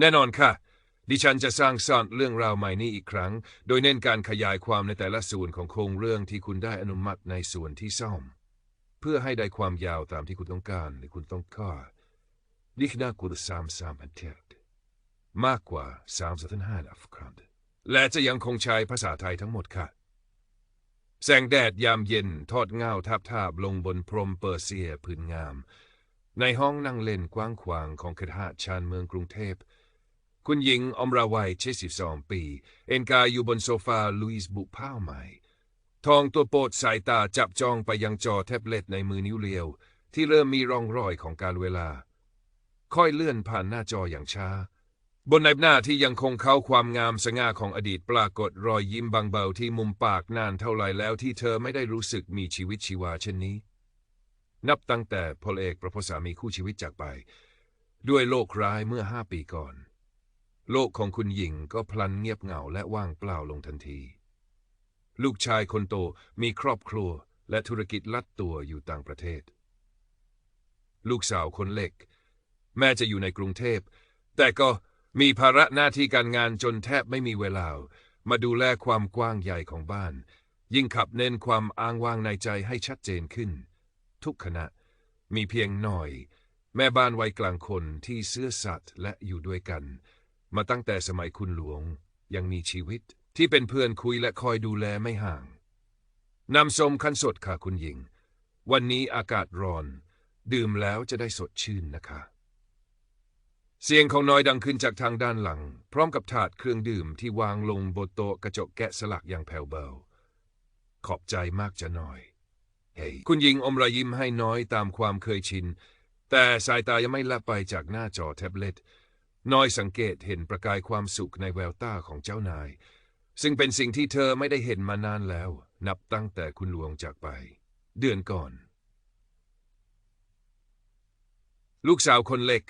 แน่นอนค่ะ ดิฉันจะสร้างสรรค์เรื่องราวใหม่นี้อีกครั้ง โดยเน้นการขยายความในแต่ละส่วนของโครงเรื่องที่คุณได้อนุมัติในส่วนที่ซ่อม เพื่อให้ได้ความยาวตามที่คุณต้องการหรือคุณต้องการดิฉันกุลสามสามพันเทดมากกว่าสามสิบห้าล้านครั้งและจะยังคงใช้ภาษาไทยทั้งหมดค่ะ แสงแดดยามเย็นทอดเงาทับทาบลงบนพรมเปอร์เซียพื้นงาม ในห้องนั่งเล่นกว้างขวางของคหะชานเมืองกรุงเทพ คุณหญิงอมราวัย72ปี เอนกายอยู่บนโซฟาลุยส์บุผ้าใหม่ ทองตัวโปรดสายตาจับจ้องไปยังจอแท็บเล็ตในมือนิ้วเรียว ที่เริ่มมีร่องรอยของการเวลา ค่อยเลื่อนผ่านหน้าจออย่างช้า บนในหน้าที่ยังคงเข้าความงามสง่าของอดีตปรากฏรอยยิ้มบางเบาที่มุมปากนานเท่าไรแล้วที่เธอไม่ได้รู้สึกมีชีวิตชีวาเช่นนี้ นับตั้งแต่พลเอกประพสามีคู่ชีวิตจากไป ด้วยโรคร้ายเมื่อห้าปีก่อน โลกของคุณหญิงก็พลันเงียบเหงาและว่างเปล่าลงทันที ลูกชายคนโตมีครอบครัวและธุรกิจลัดตัวอยู่ต่างประเทศ ลูกสาวคนเล็ก แม่จะอยู่ในกรุงเทพ แต่ก็มีภาระหน้าที่การงานจนแทบไม่มีเวลา มาดูแลความกว้างใหญ่ของบ้าน ยิ่งขับเน้นความอ้างว้างในใจให้ชัดเจนขึ้น ทุกขณะมีเพียงหน่อย แม่บ้านวัยกลางคนที่เสื้อสัตว์และอยู่ด้วยกัน มาตั้งแต่สมัยคุณหลวง ยังมีชีวิตที่เป็นเพื่อนคุยและคอยดูแลไม่ห่างนำสมคันสดค่ะคุณหญิง วันนี้อากาศร้อน ดื่มแล้วจะได้สดชื่นนะคะ เสียงของน้อยดังขึ้นจากทางด้านหลัง พร้อมกับถาดเครื่องดื่มที่วางลงบนโต๊ะกระจกแกะสลักอย่างแผ่วเบา ขอบใจมากจะน้อยเฮ้ยคุณหญิงอมรอยยิ้มให้น้อยตามความเคยชิน แต่สายตายังไม่ละไปจากหน้าจอแท็บเล็ต น้อยสังเกตเห็นประกายความสุขในแววตาของเจ้านาย ซึ่งเป็นสิ่งที่เธอไม่ได้เห็นมานานแล้ว นับตั้งแต่คุณหลวงจากไป เดือนก่อน ลูกสาวคนเล็ก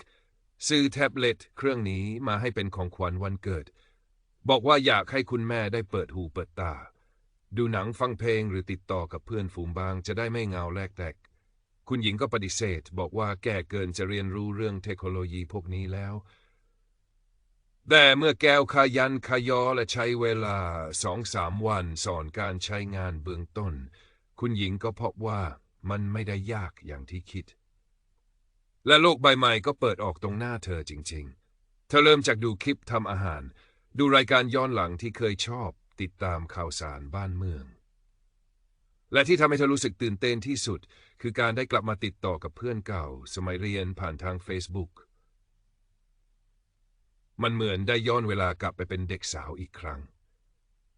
ซื้อแท็บเล็ตเครื่องนี้มาให้เป็นของขวัญวันเกิด บอกว่าอยากให้คุณแม่ได้เปิดหูเปิดตา ดูหนังฟังเพลงหรือติดต่อกับเพื่อนฝูงบางจะได้ไม่เงาแลกแตกคุณหญิงก็ปฏิเสธ บอกว่าแก่เกินจะเรียนรู้เรื่องเทคโนโลยีพวกนี้แล้ว แต่เมื่อแก้วขยันขยอและใช้เวลาสองสามวันสอนการใช้งานเบื้องต้น คุณหญิงก็พบว่ามันไม่ได้ยากอย่างที่คิด และโลกใบใหม่ก็เปิดออกตรงหน้าเธอจริง ๆ เธอเริ่มจากดูคลิปทำอาหาร ดูรายการย้อนหลังที่เคยชอบติดตามข่าวสารบ้านเมือง และที่ทำให้เธอรู้สึกตื่นเต้นที่สุด คือการได้กลับมาติดต่อกับเพื่อนเก่า สมัยเรียนผ่านทาง Facebook มันเหมือนได้ย้อนเวลากลับไปเป็นเด็กสาวอีกครั้ง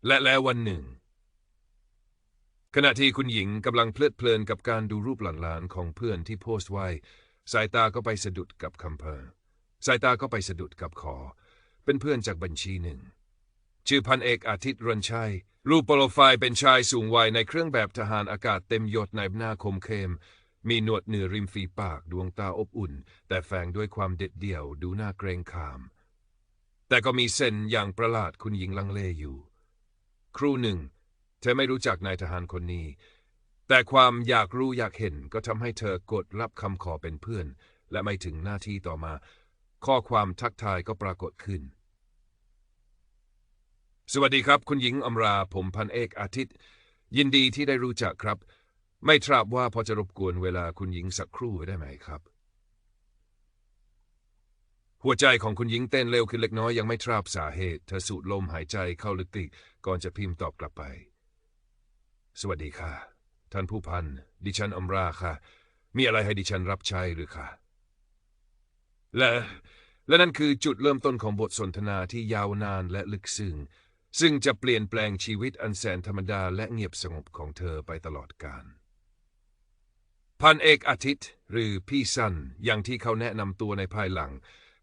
และแล้ววันหนึ่ง ขณะที่คุณหญิงกำลังเพลิดเพลินกับการดูรูปหลานๆของเพื่อนที่โพสต์ไว้ สายตาก็ไปสะดุดกับคำเพอสายตาก็ไปสะดุดกับคอ เป็นเพื่อนจากบัญชีหนึ่ง ชื่อพันเอกอาทิตย์รันชัย รูปโปรไฟล์เป็นชายสูงวัยในเครื่องแบบทหารอากาศเต็มยศในหน้าคมเข้มมีหนวดเหนือริมฝีปากดวงตาอบอุ่น แต่แฝงด้วยความเด็ดเดี่ยวดูน่าเกรงขาม แต่ก็มีเส้นอย่างประหลาดคุณหญิงลังเลอยู่ ครู่หนึ่ง เธอไม่รู้จักนายทหารคนนี้ แต่ความอยากรู้อยากเห็นก็ทำให้เธอกดรับคำขอเป็นเพื่อน และไม่ถึงหน้าที่ต่อมา ข้อความทักทายก็ปรากฏขึ้น สวัสดีครับ คุณหญิงอมรา ผมพันเอกอาทิตย์ ยินดีที่ได้รู้จักครับ ไม่ทราบว่าพอจะรบกวนเวลาคุณหญิงสักครู่ได้ไหมครับ หัวใจของคุณหญิงเต้นเร็วขึ้นเล็กน้อยยังไม่ทราบสาเหตุ เธอสูดลมหายใจเข้าลึกๆก่อนจะพิมพ์ตอบกลับไป สวัสดีค่ะ ท่านผู้พัน ดิฉันอมราค่ะ มีอะไรให้ดิฉันรับใช้หรือค่ะและและนั่นคือจุดเริ่มต้นของบทสนทนาที่ยาวนานและลึกซึ้งซึ่งจะเปลี่ยนแปลงชีวิตอันแสนธรรมดาและเงียบสงบของเธอไปตลอดกาลพันเอกอาทิตย์ หรือพี่สันอย่างที่เขาแนะนำตัวในภายหลัง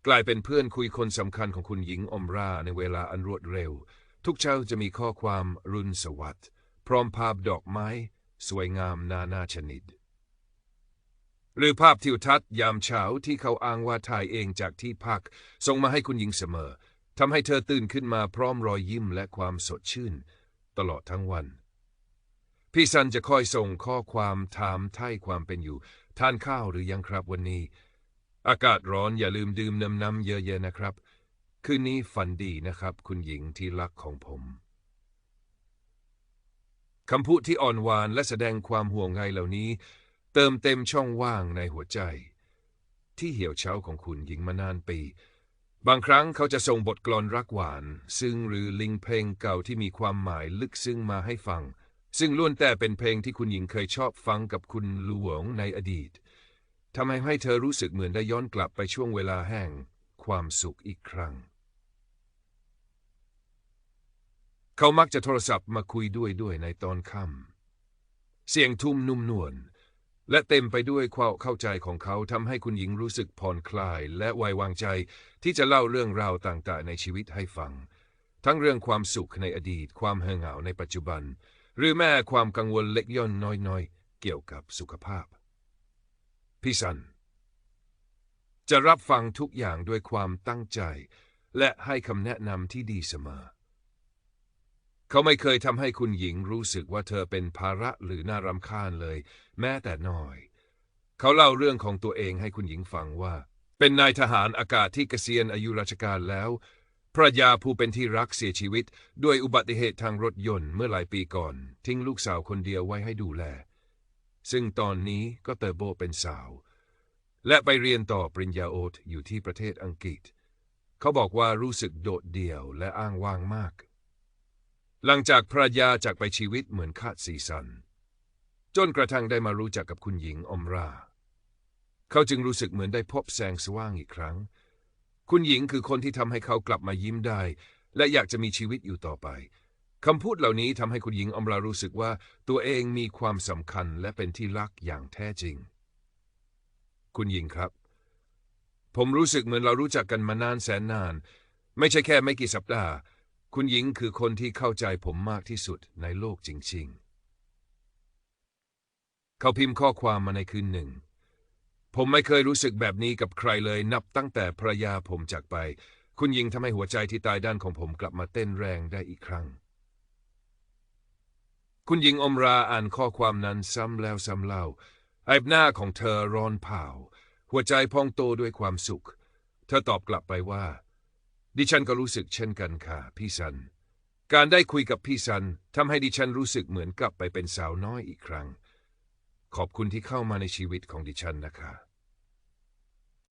กลายเป็นเพื่อนคุยคนสำคัญของคุณหญิงอมราในเวลาอันรวดเร็ว ทุกเช้าจะมีข้อความรุนสวัสดิ์พร้อมภาพดอกไม้ สวยงามนานาชนิด หรือภาพทิวทัศน์ยามเช้าที่เขาอ้างว่าถ่ายเองจากที่พัก ส่งมาให้คุณหญิงเสมอทำให้เธอตื่นขึ้นมาพร้อมรอยยิ้มและความสดชื่น ตลอดทั้งวัน พี่ซันจะคอยส่งข้อความถามไถ่ความเป็นอยู่ ทานข้าวหรือยังครับวันนี้ อากาศร้อนอย่าลืมดื่มน้ำน้ำเยอะๆนะครับ คืนนี้ฝันดีนะครับ คุณหญิงที่รักของผมคำพูดที่อ่อนหวานและแสดงความห่วงใยเหล่านี้ เติมเต็มช่องว่างในหัวใจ ที่เหี่ยวเฉาของคุณหญิงมานานปี บางครั้งเขาจะส่งบทกลอนรักหวาน ซึ่งหรือลิงเพลงเก่าที่มีความหมายลึกซึ้งมาให้ฟัง ซึ่งล้วนแต่เป็นเพลงที่คุณหญิงเคยชอบฟังกับคุณหลวงในอดีต ทำให้ให้เธอรู้สึกเหมือนได้ย้อนกลับไปช่วงเวลาแห่งความสุขอีกครั้ง เขามักจะโทรศัพท์มาคุยด้วยด้วยในตอนค่ำเสียงทุ่มนุ่มนวลและเต็มไปด้วยความเข้าใจของเขาทำให้คุณหญิงรู้สึกผ่อนคลาย และไว้วางใจที่จะเล่าเรื่องราวต่างๆ ในชีวิตให้ฟัง ทั้งเรื่องความสุขในอดีต ความเฮงเหงาในปัจจุบัน หรือแม้ความกังวลเล็กย่อนน้อยๆ เกี่ยวกับสุขภาพ พี่สัน จะรับฟังทุกอย่างด้วยความตั้งใจ และให้คำแนะนำที่ดีเสมอ เขาไม่เคยทำให้คุณหญิงรู้สึกว่าเธอเป็นภาระหรือน่ารำคาญเลย แม้แต่น้อย เขาเล่าเรื่องของตัวเองให้คุณหญิงฟังว่า เป็นนายทหารอากาศที่เกษียณอายุราชการแล้วภรรยาผู้เป็นที่รักเสียชีวิต ด้วยอุบัติเหตุทางรถยนต์เมื่อหลายปีก่อน ทิ้งลูกสาวคนเดียวไว้ให้ดูแล ซึ่งตอนนี้ก็เติบโตเป็นสาว และไปเรียนต่อปริญญาโอตอยู่ที่ประเทศอังกฤษ เขาบอกว่ารู้สึกโดดเดี่ยวและอ้างว้างมาก หลังจากภรรยาจากไปชีวิตเหมือนขาดสีสัน จนกระทั่งได้มารู้จักกับคุณหญิงอมรา เขาจึงรู้สึกเหมือนได้พบแสงสว่างอีกครั้ง คุณหญิงคือคนที่ทำให้เขากลับมายิ้มได้ และอยากจะมีชีวิตอยู่ต่อไป คำพูดเหล่านี้ทำให้คุณหญิงอมรารู้สึกว่าตัวเองมีความสำคัญและเป็นที่รักอย่างแท้จริง คุณหญิงครับ ผมรู้สึกเหมือนเรารู้จักกันมานานแสนนาน ไม่ใช่แค่ไม่กี่สัปดาห์ คุณหญิงคือคนที่เข้าใจผมมากที่สุดในโลกจริง ๆ เขาพิมพ์ข้อความมาในคืนหนึ่ง ผมไม่เคยรู้สึกแบบนี้กับใครเลย นับตั้งแต่ภรรยาผมจากไป คุณหญิงทำให้หัวใจที่ตายด้านของผมกลับมาเต้นแรงได้อีกครั้ง คุณหญิงอมราอ่านข้อความนั้นซ้ำแล้วซ้ำเล่าไอ้หน้าของเธอร้อนเผา หัวใจพองโตด้วยความสุข เธอตอบกลับไปว่า ดิฉันก็รู้สึกเช่นกันค่ะ พี่ซัน การได้คุยกับพี่ซันทำให้ดิฉันรู้สึกเหมือนกลับไปเป็นสาวน้อยอีกครั้ง ขอบคุณที่เข้ามาในชีวิตของดิฉันนะคะ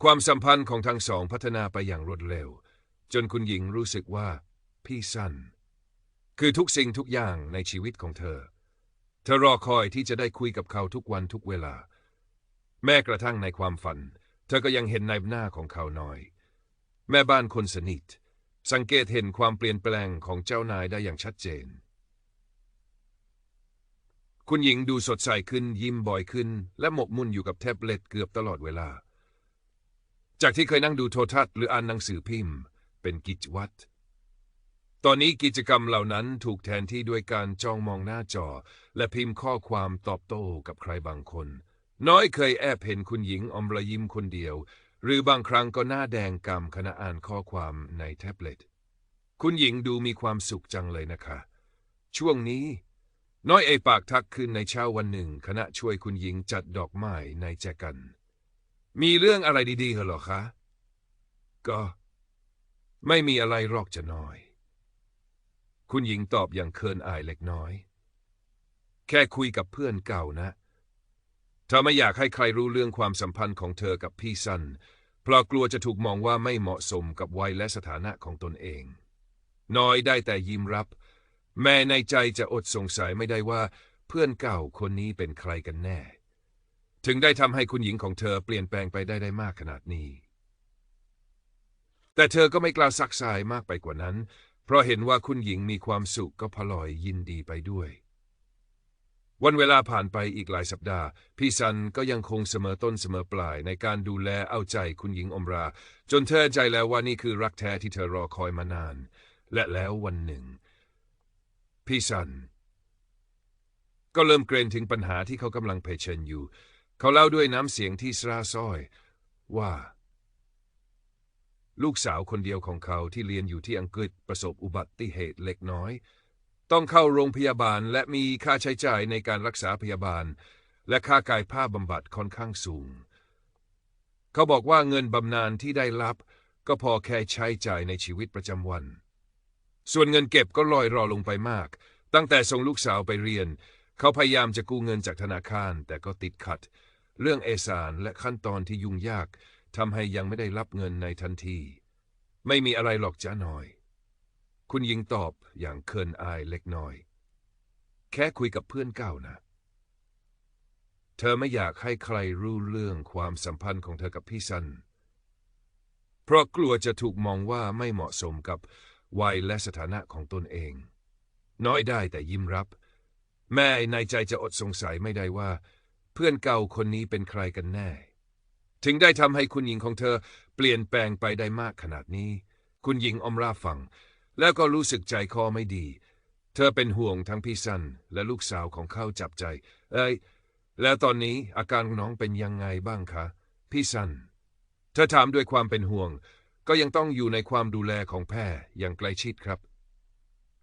ความสัมพันธ์ของทั้งสองพัฒนาไปอย่างรวดเร็ว จนคุณหญิงรู้สึกว่า พี่ซัน คือทุกสิ่งทุกอย่างในชีวิตของเธอ เธอรอคอยที่จะได้คุยกับเขาทุกวันทุกเวลา แม้กระทั่งในความฝัน เธอก็ยังเห็นในหน้าของเขาน้อย แม่บ้านคนสนิท สังเกตเห็นความเปลี่ยนแปลงของเจ้านายได้อย่างชัดเจน คุณหญิงดูสดใสขึ้นยิ้มบ่อยขึ้น และหมกมุ่นอยู่กับแท็บเล็ตเกือบตลอดเวลา จากที่เคยนั่งดูโทรทัศน์หรืออ่านหนังสือพิมพ์ เป็นกิจวัตร ตอนนี้กิจกรรมเหล่านั้นถูกแทนที่ด้วยการจ้องมองหน้าจอ และพิมพ์ข้อความตอบโต้กับใครบางคน น้อยเคยแอบเห็นคุณหญิงอมรยิ้มคนเดียว หรือบางครั้งก็หน้าแดงกำขณะอ่านข้อความในแท็บเล็ต คุณหญิงดูมีความสุขจังเลยนะคะ ช่วงนี้ น้อยเอปากทักขึ้นในเช้าวันหนึ่ง ขณะช่วยคุณหญิงจัดดอกไม้ในแจกัน มีเรื่องอะไรดีๆเหรอคะ ก็ ไม่มีอะไรหรอกจะน้อย คุณหญิงตอบอย่างเคินอายเล็กน้อย แค่คุยกับเพื่อนเก่านะ เธอไม่อยากให้ใครรู้เรื่องความสัมพันธ์ของเธอกับพี่ซัน เพราะกลัวจะถูกมองว่าไม่เหมาะสมกับวัยและสถานะของตนเอง น้อยได้แต่ยิ้มรับ แม้ในใจจะอดสงสัยไม่ได้ว่า เพื่อนเก่าคนนี้เป็นใครกันแน่ ถึงได้ทำให้คุณหญิงของเธอเปลี่ยนแปลงไปได้ได้มากขนาดนี้แต่เธอก็ไม่กล้าซักซายมากไปกว่านั้น เพราะเห็นว่าคุณหญิงมีความสุขก็พลอยยินดีไปด้วย วันเวลาผ่านไปอีกหลายสัปดาห์ พี่ซันก็ยังคงเสมอต้นเสมอปลายในการดูแลเอาใจคุณหญิงอมรา จนเธอใจแล้วว่านี่คือรักแท้ที่เธอรอคอยมานาน และแล้ววันหนึ่ง พี่ซัน ก็เริ่มเกรงถึงปัญหาที่เขากำลังเผชิญอยู่ เขาเล่าด้วยน้ำเสียงที่สราซ้อย ว่า ลูกสาวคนเดียวของเขาที่เรียนอยู่ที่อังกฤษประสบอุบัติเหตุเล็กน้อย ต้องเข้าโรงพยาบาลและมีค่าใช้จ่ายในการรักษาพยาบาล และค่ากายภาพบำบัดค่อนข้างสูง เขาบอกว่าเงินบำนาญที่ได้รับ ก็พอแค่ใช้จ่ายในชีวิตประจำวัน ส่วนเงินเก็บก็ลอยรอลงไปมาก ตั้งแต่ส่งลูกสาวไปเรียน เขาพยายามจะกู้เงินจากธนาคารแต่ก็ติดขัด เรื่องเอกสารและขั้นตอนที่ยุ่งยาก ทำให้ยังไม่ได้รับเงินในทันที ไม่มีอะไรหรอกจ้าหน่อย คุณหญิงตอบอย่างเคินอายเล็กน้อย แค่คุยกับเพื่อนเก่านะ เธอไม่อยากให้ใครรู้เรื่องความสัมพันธ์ของเธอกับพี่ซัน เพราะกลัวจะถูกมองว่าไม่เหมาะสมกับวัยและสถานะของตนเอง น้อยได้แต่ยิ้มรับ แม่ในใจจะอดสงสัยไม่ได้ว่า เพื่อนเก่าคนนี้เป็นใครกันแน่ ถึงได้ทำให้คุณหญิงของเธอ เปลี่ยนแปลงไปได้มากขนาดนี้ คุณหญิงอมราฟัง แล้วก็รู้สึกใจคอไม่ดี เธอเป็นห่วงทั้งพี่ซันและลูกสาวของเขาจับใจ เอ้ย แล้วตอนนี้อาการน้องเป็นยังไงบ้างคะ พี่ซัน เธอถามด้วยความเป็นห่วง ก็ยังต้องอยู่ในความดูแลของแพทย์อย่างใกล้ชิดครับ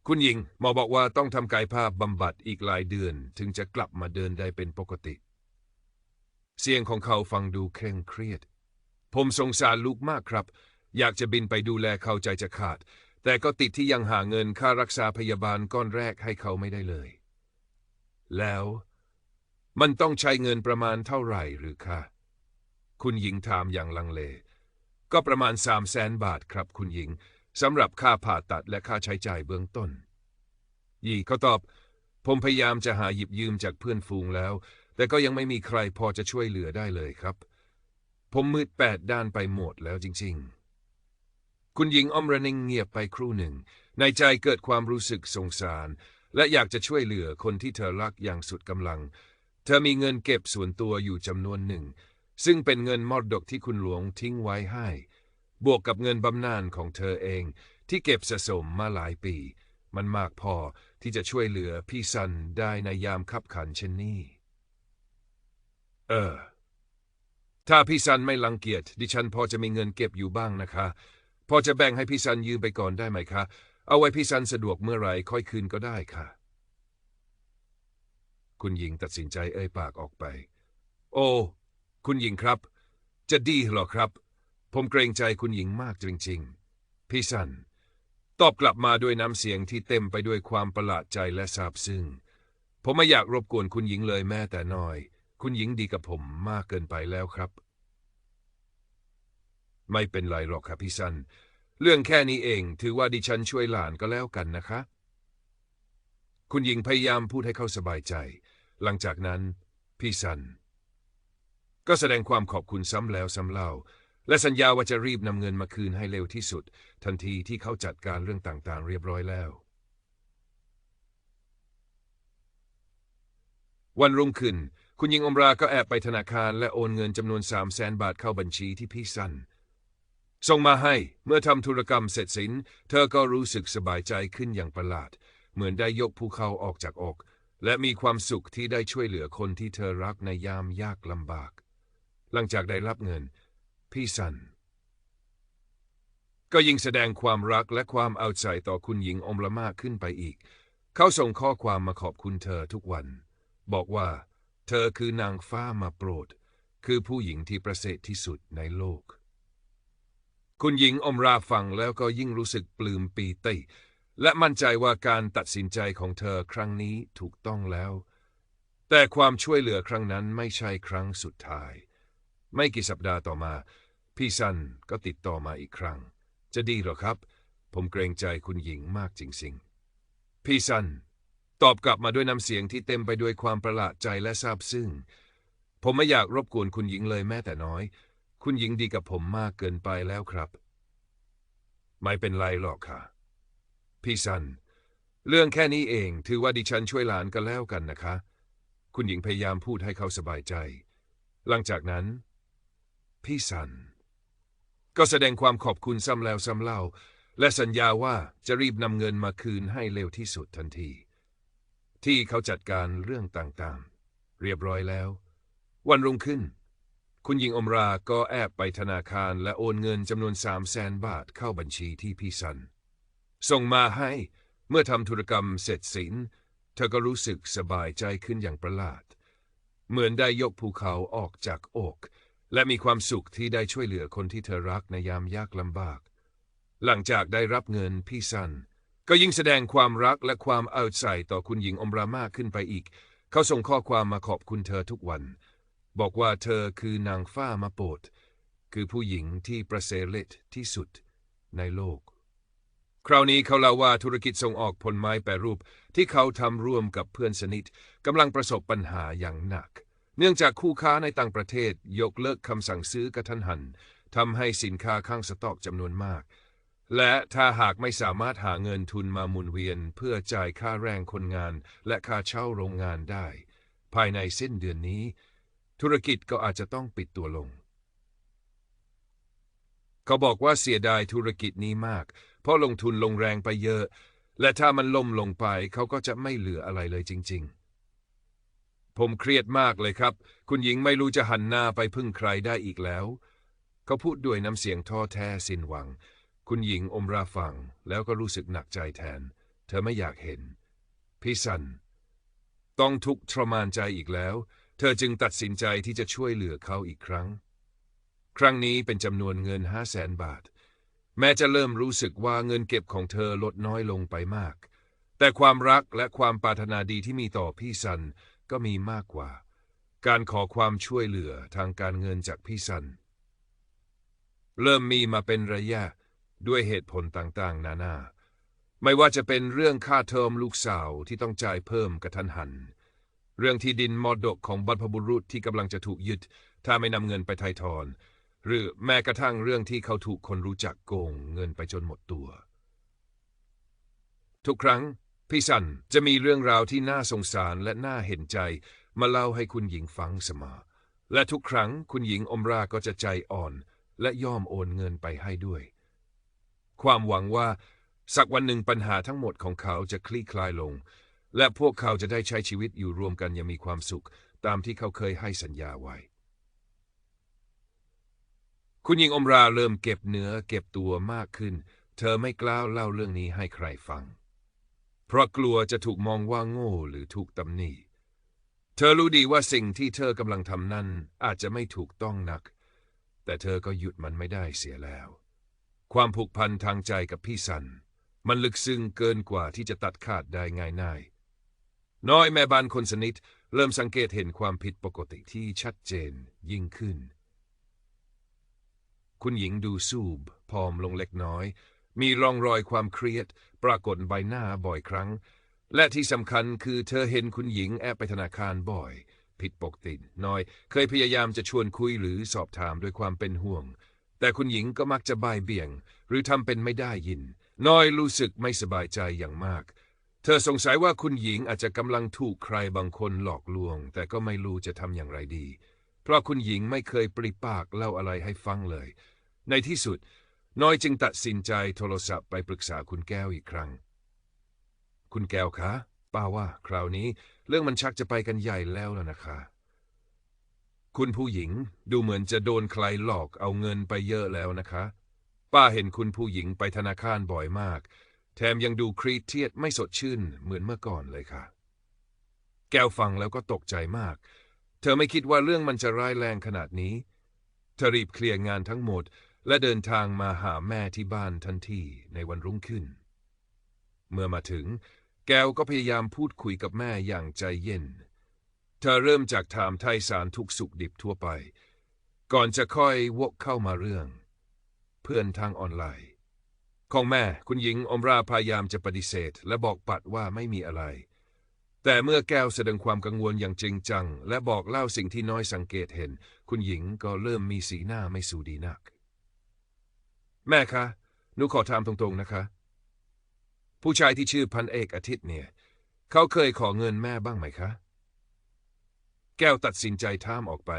คุณหญิงหมอบอกว่าต้องทำกายภาพบำบัดอีกหลายเดือน ถึงจะกลับมาเดินได้เป็นปกติ เสียงของเขาฟังดูเคร่งเครียด ผมสงสารลูกมากครับ อยากจะบินไปดูแลเขาใจจะขาด แต่ก็ติดที่ยังหาเงินค่ารักษาพยาบาลก้อนแรกให้เขาไม่ได้เลย แล้วมันต้องใช้เงินประมาณเท่าไหร่หรือคะ คุณหญิงถามอย่างลังเล ก็ประมาณสามแสนบาทครับคุณหญิงสำหรับค่าผ่าตัดและค่าใช้จ่ายเบื้องต้น ยี่เขาตอบ ผมพยายามจะหาหยิบยืมจากเพื่อนฝูงแล้ว แต่ก็ยังไม่มีใครพอจะช่วยเหลือได้เลยครับ ผมมืดแปดด้านไปหมดแล้วจริง ๆ คุณหญิงอมรนิงเงียบไปครู่หนึ่ง ในใจเกิดความรู้สึกสงสาร และอยากจะช่วยเหลือคนที่เธอรักอย่างสุดกำลัง เธอมีเงินเก็บส่วนตัวอยู่จำนวนหนึ่ง ซึ่งเป็นเงินมรดกที่คุณหลวงทิ้งไว้ให้ บวกกับเงินบำนาญของเธอเองที่เก็บสะสมมาหลายปี มันมากพอที่จะช่วยเหลือพี่ซันได้ในยามขับขันเช่นนี้ เออ ถ้าพี่ซันไม่รังเกียจดิฉันพอจะมีเงินเก็บอยู่บ้างนะคะ พอจะแบ่งให้พี่ซันยืมไปก่อนได้ไหมคะ เอาไว้พี่ซันสะดวกเมื่อไหร่ค่อยคืนก็ได้ค่ะ คุณหญิงตัดสินใจเอ่ยปากออกไป โอ้ คุณหญิงครับ จะดีเหรอครับ ผมเกรงใจคุณหญิงมากจริงๆ พี่สัน ตอบกลับมาด้วยน้ำเสียงที่เต็มไปด้วยความประหลาดใจและซาบซึ้ง ผมไม่อยากรบกวนคุณหญิงเลยแม้แต่น้อย คุณหญิงดีกับผมมากเกินไปแล้วครับ ไม่เป็นไรหรอกครับพี่สัน เรื่องแค่นี้เองถือว่าดิฉันช่วยหลานก็แล้วกันนะคะ คุณหญิงพยายามพูดให้เขาสบายใจ หลังจากนั้น พี่สัน ก็แสดงความขอบคุณซ้ำแล้วซ้ำเล่า และสัญญาว่าจะรีบนำเงินมาคืนให้เร็วที่สุด ทันทีที่เขาจัดการเรื่องต่างๆ เรียบร้อยแล้ววันรุ่งขึ้น คุณหญิงอมราก็แอบไปธนาคารและโอนเงินจำนวนสามแสนบาทเข้าบัญชีที่พี่สันส่งมาให้เมื่อทำธุรกรรมเสร็จสิ้นเธอก็รู้สึกสบายใจขึ้นอย่างประหลาด เหมือนได้ยกภูเขาออกจากอก และมีความสุขที่ได้ช่วยเหลือคนที่เธอรักในยามยากลำบาก หลังจากได้รับเงิน พี่สันก็ยิ่งแสดงความรักและความเอาใจต่อคุณหญิงอมละมากขึ้นไปอีก เขาส่งข้อความมาขอบคุณเธอทุกวัน บอกว่า เธอคือนางฟ้ามาโปรด คือผู้หญิงที่ประเสริฐที่สุดในโลก คุณหญิงอมราฟังแล้วก็ยิ่งรู้สึกปลื้มปีติ และมั่นใจว่าการตัดสินใจของเธอครั้งนี้ถูกต้องแล้ว แต่ความช่วยเหลือครั้งนั้นไม่ใช่ครั้งสุดท้าย ไม่กี่สัปดาห์ต่อมา พี่ซันก็ติดต่อมาอีกครั้ง จะดีหรอครับ ผมเกรงใจคุณหญิงมากจริงๆ พี่ซัน ตอบกลับมาด้วยน้ำเสียงที่เต็มไปด้วยความประหลาดใจและซาบซึ้ง ผมไม่อยากรบกวนคุณหญิงเลยแม้แต่น้อย คุณหญิงดีกับผมมากเกินไปแล้วครับ ไม่เป็นไรหรอกค่ะ พี่ซัน เรื่องแค่นี้เองถือว่าดิฉันช่วยหลานกันแล้วกันนะคะ คุณหญิงพยายามพูดให้เขาสบายใจ หลังจากนั้น พี่สัน ก็แสดงความขอบคุณซ้ำแล้วซ้ำเล่า และสัญญาว่าจะรีบนำเงินมาคืนให้เร็วที่สุดทันที ที่เขาจัดการเรื่องต่างๆ เรียบร้อยแล้ว วันรุ่งขึ้น คุณหญิงอมราก็แอบไปธนาคารและโอนเงินจำนวนสามแสนบาทเข้าบัญชีที่พี่สัน ส่งมาให้เมื่อทำธุรกรรมเสร็จสิ้นเธอก็รู้สึกสบายใจขึ้นอย่างประหลาด เหมือนได้ยกภูเขาออกจากอกและมีความสุขที่ได้ช่วยเหลือคนที่เธอรักในยามยากลำบาก หลังจากได้รับเงินพี่ซัน ก็ยิ่งแสดงความรักและความเอาใจต่อคุณหญิงอมรามากขึ้นไปอีก เขาส่งข้อความมาขอบคุณเธอทุกวัน บอกว่าเธอคือนางฟ้ามาโปรดคือผู้หญิงที่ประเสริฐที่สุดในโลก คราวนี้เขาเล่าว่าธุรกิจส่งออกผลไม้แปรรูปที่เขาทำร่วมกับเพื่อนสนิทกำลังประสบปัญหาอย่างหนัก เนื่องจากคู่ค้าในต่างประเทศยกเลิกคำสั่งซื้อกระทันหันทำให้สินค้าข้างสต็อกจำนวนมาก และถ้าหากไม่สามารถหาเงินทุนมาหมุนเวียนเพื่อจ่ายค่าแรงคนงานและค่าเช่าโรงงานได้ ภายในสิ้นเดือนนี้ ธุรกิจก็อาจจะต้องปิดตัวลง เขาบอกว่าเสียดายธุรกิจนี้มาก เพราะลงทุนลงแรงไปเยอะ และถ้ามันล่มลงไปเขาก็จะไม่เหลืออะไรเลยจริง ๆ ผมเครียดมากเลยครับ คุณหญิงไม่รู้จะหันหน้าไปพึ่งใครได้อีกแล้ว เขาพูดด้วยน้ำเสียงท้อแท้สิ้นหวัง คุณหญิงอมราฟังแล้วก็รู้สึกหนักใจแทน เธอไม่อยากเห็น พี่สัน ต้องทุกข์ทรมานใจอีกแล้ว เธอจึงตัดสินใจที่จะช่วยเหลือเขาอีกครั้ง ครั้งนี้เป็นจำนวนเงินห้าแสนบาท แม้จะเริ่มรู้สึกว่าเงินเก็บของเธอลดน้อยลงไปมาก แต่ความรักและความปรารถนาดีที่มีต่อพี่สันก็มีมากกว่า การขอความช่วยเหลือทางการเงินจากพี่สัน เริ่มมีมาเป็นระยะ ด้วยเหตุผลต่างๆ นานา ไม่ว่าจะเป็นเรื่องค่าเทอมลูกสาวที่ต้องจ่ายเพิ่มกระทันหัน เรื่องที่ดินมรดกของบรรพบุรุษที่กำลังจะถูกยึด ถ้าไม่นำเงินไปไถ่ทอน หรือแม้กระทั่งเรื่องที่เขาถูกคนรู้จักโกงเงินไปจนหมดตัว ทุกครั้งพี่สันจะมีเรื่องราวที่น่าสงสารและน่าเห็นใจ มาเล่าให้คุณหญิงฟังเสมอ และทุกครั้งคุณหญิงอมราก็จะใจอ่อน และย่อมโอนเงินไปให้ด้วย ความหวังว่าสักวันหนึ่งปัญหาทั้งหมดของเขาจะคลี่คลายลง และพวกเขาจะได้ใช้ชีวิตอยู่รวมกันอย่างมีความสุข ตามที่เขาเคยให้สัญญาไว้ คุณหญิงอมราเริ่มเก็บเนื้อเก็บตัวมากขึ้น เธอไม่กล้าเล่าเรื่องนี้ให้ใครฟัง เพราะกลัวจะถูกมองว่าโง่หรือถูกตำหนิเธอรู้ดีว่าสิ่งที่เธอกำลังทำนั้นอาจจะไม่ถูกต้องนัก แต่เธอก็หยุดมันไม่ได้เสียแล้ว ความผูกพันทางใจกับพี่สัน มันลึกซึ้งเกินกว่าที่จะตัดขาดได้ง่ายๆน้อยแม่บ้านคนสนิท เริ่มสังเกตเห็นความผิดปกติที่ชัดเจนยิ่งขึ้น คุณหญิงดูสูบผอมลงเล็กน้อย มีร่องรอยความเครียด ปรากฏใบหน้าบ่อยครั้ง และที่สำคัญคือเธอเห็นคุณหญิงแอบไปธนาคารบ่อย ผิดปกติน้อย เคยพยายามจะชวนคุยหรือสอบถามด้วยความเป็นห่วง แต่คุณหญิงก็มักจะบ่ายเบี่ยง หรือทำเป็นไม่ได้ยิน น้อยรู้สึกไม่สบายใจอย่างมาก เธอสงสัยว่าคุณหญิงอาจจะกำลังถูกใครบางคนหลอกลวง แต่ก็ไม่รู้จะทำอย่างไรดี เพราะคุณหญิงไม่เคยปริปากเล่าอะไรให้ฟังเลย ในที่สุด น้อยจึงตัดสินใจโทรศัพท์ไปปรึกษาคุณแก้วอีกครั้ง คุณแก้วคะป้าว่า คราวนี้เรื่องมันชักจะไปกันใหญ่แล้วแล้วนะคะ คุณผู้หญิงดูเหมือนจะโดนใครหลอกเอาเงินไปเยอะแล้วนะคะ ป้าเห็นคุณผู้หญิงไปธนาคารบ่อยมาก แถมยังดูเครียดเครียดไม่สดชื่นเหมือนเมื่อก่อนเลยค่ะ แก้วฟังแล้วก็ตกใจมาก เธอไม่คิดว่าเรื่องมันจะร้ายแรงขนาดนี้เธอรีบเคลียร์งานทั้งหมด และเดินทางมาหาแม่ที่บ้านทันทีในวันรุ่งขึ้น เมื่อมาถึง แก้วก็พยายามพูดคุยกับแม่อย่างใจเย็น เธอเริ่มจากถามไทยสารทุกสุขดิบทั่วไป ก่อนจะค่อยวกเข้ามาเรื่อง เพื่อนทางออนไลน์ ของแม่คุณหญิงอมราพยายามจะปฏิเสธ และบอกปัดว่าไม่มีอะไร แต่เมื่อแก้วแสดงความกังวลอย่างจริงจัง และบอกเล่าสิ่งที่น้อยสังเกตเห็น คุณหญิงก็เริ่มมีสีหน้าไม่สู้ดีนัก แม่คะหนูขอถามตรงๆนะคะ ผู้ชายที่ชื่อพันเอกอาทิตย์เนี่ย เขาเคยขอเงินแม่บ้างไหมคะ แก้วตัดสินใจท่ามออกไป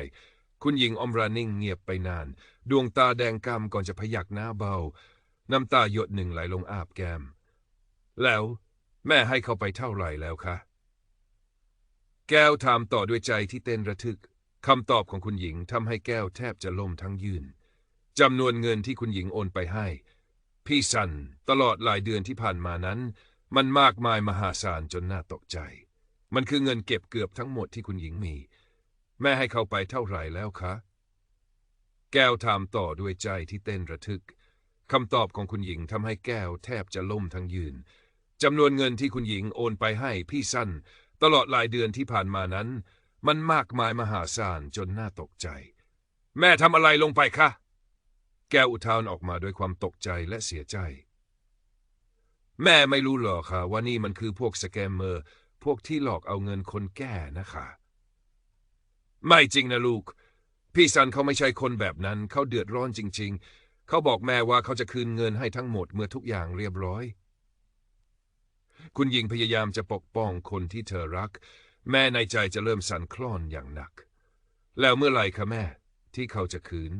คุณหญิงอมรานิ่งเงียบไปนาน ดวงตาแดงกำก่อนจะพยักหน้าเบา น้ำตาหยดหนึ่งไหลลงอาบแก้ม แล้วแม่ให้เขาไปเท่าไหร่แล้วคะ แก้วถามต่อด้วยใจที่เต้นระทึกคำตอบของคุณหญิงทำให้แก้วแทบจะล่มทั้งยืนจำนวนเงินที่คุณหญิงโอนไปให้ พี่สันตลอดหลายเดือนที่ผ่านมานั้น มันมากมายมหาศาลจนน่าตกใจ มันคือเงินเก็บเกือบทั้งหมดที่คุณหญิงมี แม่ให้เขาไปเท่าไหร่แล้วคะ แก้วถามต่อด้วยใจที่เต้นระทึกคำตอบของคุณหญิงทำให้แก้วแทบจะล่มทั้งยืนจำนวนเงินที่คุณหญิงโอนไปให้พี่สั้น ตลอดหลายเดือนที่ผ่านมานั้น มันมากมายมหาศาลจนน่าตกใจ แม่ทำอะไรลงไปคะ แก้วอุทานออกมาด้วยความตกใจและเสียใจ แม่ไม่รู้หรอกค่ะว่านี่มันคือพวกสแกมเมอร์ พวกที่หลอกเอาเงินคนแก่นะคะ ไม่จริงนะลูก พี่ซันเขาไม่ใช่คนแบบนั้น เขาเดือดร้อนจริง ๆ เขาบอกแม่ว่าเขาจะคืนเงินให้ทั้งหมดเมื่อทุกอย่างเรียบร้อย คุณหญิงพยายามจะปกป้องคนที่เธอรัก แม่ในใจจะเริ่มสั่นคลอนอย่างหนัก แล้วเมื่อไหร่คะแม่ ที่เขาจะคืน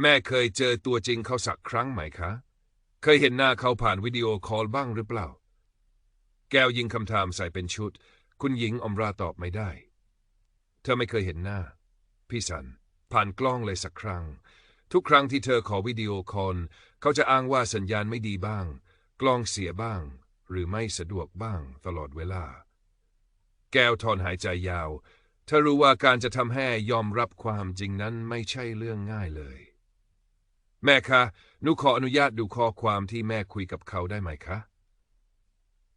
แม่เคยเจอตัวจริงเขาสักครั้งไหมคะ เคยเห็นหน้าเขาผ่านวิดีโอคอลบ้างหรือเปล่า แก้วยิงคำถามใส่เป็นชุด คุณหญิงอมราตอบไม่ได้ เธอไม่เคยเห็นหน้า พี่สัน ผ่านกล้องเลยสักครั้ง ทุกครั้งที่เธอขอวิดีโอคอลเขาจะอ้างว่าสัญญาณไม่ดีบ้าง กล้องเสียบ้าง หรือไม่สะดวกบ้างตลอดเวลา แก้วถอนหายใจยาว เธอรู้ว่าการจะทำให้ยอมรับความจริงนั้นไม่ใช่เรื่องง่ายเลย แม่คะหนูขออนุญาตดูข้อความที่แม่คุยกับเขาได้ไหมคะ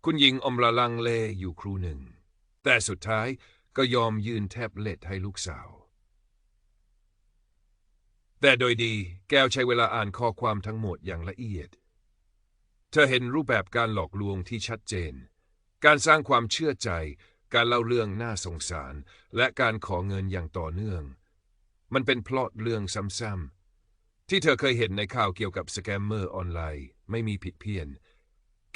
คุณหญิงอมละลังเลอยู่ครู่หนึ่ง แต่สุดท้าย ก็ยอมยื่นแท็บเล็ตให้ลูกสาว แต่โดยดีแก้วใช้เวลาอ่านข้อความทั้งหมดอย่างละเอียด เธอเห็นรูปแบบการหลอกลวงที่ชัดเจน การสร้างความเชื่อใจ การเล่าเรื่องน่าสงสาร และการขอเงินอย่างต่อเนื่อง มันเป็นพล็อตเรื่องซ้ำๆที่เธอเคยเห็นในข่าวเกี่ยวกับสแกมเมอร์ออนไลน์ ไม่มีผิดเพี้ยน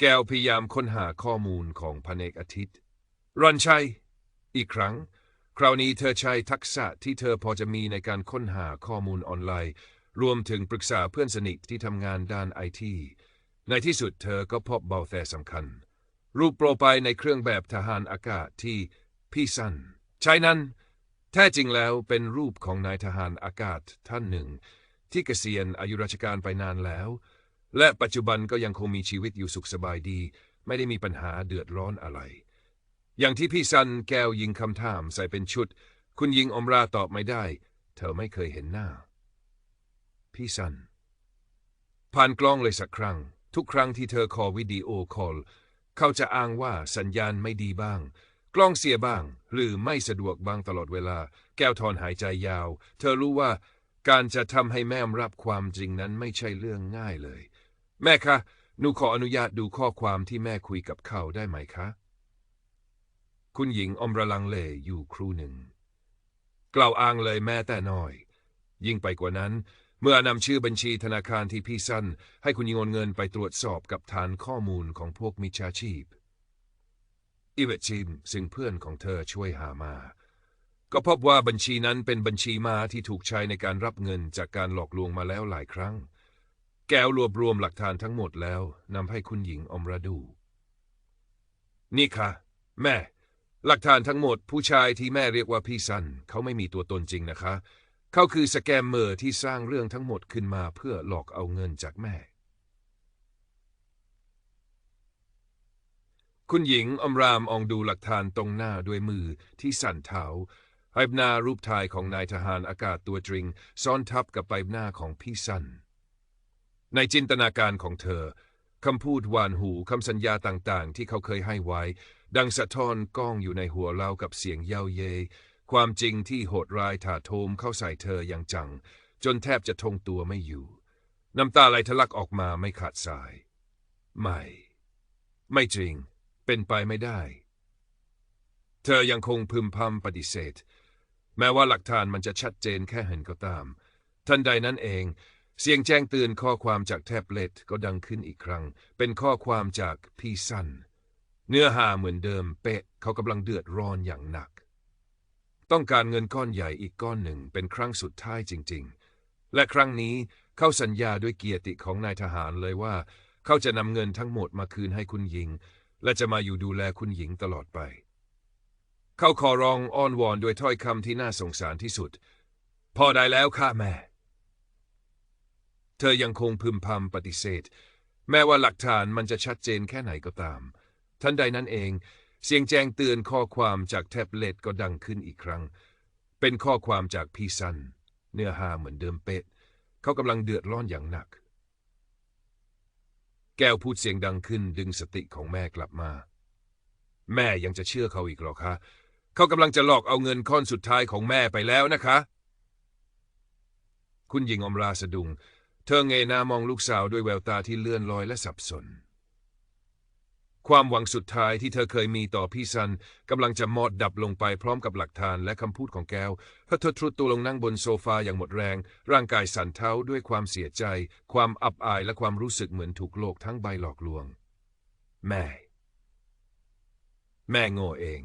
แก้วพยายามค้นหาข้อมูลของพันเอกอาทิตย์รันชัย อีกครั้ง คราวนี้เธอใช้ทักษะที่เธอพอจะมีในการค้นหาข้อมูลออนไลน์ รวมถึงปรึกษาเพื่อนสนิทที่ทำงานด้านไอทีในที่สุดเธอก็พบเบาแต่สำคัญ รูปโปรไฟล์ในเครื่องแบบทหารอากาศที่พี่สันใช้นั้น แท้จริงแล้วเป็นรูปของนายทหารอากาศท่านหนึ่ง ที่เกษียณอายุราชการไปนานแล้ว และปัจจุบันก็ยังคงมีชีวิตอยู่สุขสบายดี ไม่ได้มีปัญหาเดือดร้อนอะไร อย่างที่พี่ซันแก้วยิงคำถามใส่เป็นชุด คุณยิงอมราตอบไม่ได้ เธอไม่เคยเห็นหน้า พี่ซัน ผ่านกล้องเลยสักครั้ง ทุกครั้งที่เธอคอวิดีโอคอล เขาจะอ้างว่าสัญญาณไม่ดีบ้าง กล้องเสียบ้าง หรือไม่สะดวกบ้างตลอดเวลา แก้วทอนหายใจยาว เธอรู้ว่าการจะทำให้แม่รับความจริงนั้นไม่ใช่เรื่องง่ายเลย แม่คะ หนูขออนุญาตดูข้อความที่แม่คุยกับเขาได้ไหมคะ คุณหญิงอมรลังเลอยู่ครู่หนึ่ง กล่าวอ้างเลยแม่แต่น้อย ยิ่งไปกว่านั้น เมื่อนำชื่อบัญชีธนาคารที่พี่สั้น ให้คุณหญิงโอนเงินไปตรวจสอบกับฐานข้อมูลของพวกมิจฉาชีพอีเวตจิมซึ่งเพื่อนของเธอช่วยหามา ก็พบว่าบัญชีนั้นเป็นบัญชีมาที่ถูกใช้ในการรับเงินจากการหลอกลวงมาแล้วหลายครั้ง แก้วรวบรวมหลักฐานทั้งหมดแล้วนำให้คุณหญิงอมรดู นี่ค่ะ แม่ หลักฐานทั้งหมดผู้ชายที่แม่เรียกว่าพี่ซันเขาไม่มีตัวตนจริงนะคะ เขาคือสแกมเมอร์ที่สร้างเรื่องทั้งหมดขึ้นมาเพื่อหลอกเอาเงินจากแม่ คุณหญิงอมรามองดูหลักฐานตรงหน้าด้วยมือที่สั่นเท้าใบหน้ารูปถ่ายของนายทหารอากาศตัวจริง ซ้อนทับกับใบหน้าของพี่ซันในจินตนาการของเธอคำพูดหวานหูคำสัญญาต่างๆ ที่เขาเคยให้ไว้ ดังสะท้อนก้องอยู่ในหัวเรากับเสียงเย้าเย ความจริงที่โหดร้ายถาโถมเข้าใส่เธออย่างจัง จนแทบจะทงตัวไม่อยู่ น้ำตาไหลทะลักออกมาไม่ขาดสาย ไม่ ไม่จริง เป็นไปไม่ได้ เธอยังคงพึมพำปฏิเสธ แม้ว่าหลักฐานมันจะชัดเจนแค่เห็นก็ตาม ทันใดนั้นเองเสียงแจ้งเตือนข้อความจากแท็บเล็ตก็ดังขึ้นอีกครั้ง เป็นข้อความจากพี่สั้น เนื้อหาเหมือนเดิมเป๊ะเขากำลังเดือดร้อนอย่างหนัก ต้องการเงินก้อนใหญ่อีกก้อนหนึ่งเป็นครั้งสุดท้ายจริง ๆ และครั้งนี้เขาสัญญาด้วยเกียรติของนายทหารเลยว่า เขาจะนำเงินทั้งหมดมาคืนให้คุณหญิง และจะมาอยู่ดูแลคุณหญิงตลอดไป เขาขอร้องอ้อนวอนด้วยถ้อยคำที่น่าสงสารที่สุด พอได้แล้วค่ะแม่ เธอยังคงพึมพำปฏิเสธ แม้ว่าหลักฐานมันจะชัดเจนแค่ไหนก็ตาม ทันใดนั้นเอง เสียงแจ้งเตือนข้อความจากแท็บเล็ตก็ดังขึ้นอีกครั้ง เป็นข้อความจากพี่ซัน เนื้อหาเหมือนเดิมเป๊ะ เขากำลังเดือดร้อนอย่างหนัก แก้วพูดเสียงดังขึ้นดึงสติของแม่กลับมา แม่ยังจะเชื่อเขาอีกหรอคะ เขากำลังจะหลอกเอาเงินก้อนสุดท้ายของแม่ไปแล้วนะคะ คุณหญิงอมราสะดุงเธอเงยหน้ามองลูกสาวด้วยแววตาที่เลื่อนลอยและสับสน ความหวังสุดท้ายที่เธอเคยมีต่อพี่ซันกำลังจะหมดดับลงไปพร้อมกับหลักฐานและคำพูดของแก้วเพราะเธอทรุดตัวลงนั่งบนโซฟาอย่างหมดแรง ร่างกายสั่นเท้าด้วยความเสียใจ ความอับอายและความรู้สึกเหมือนถูกโลกทั้งใบหลอกลวง แม่ แม่โง่เอง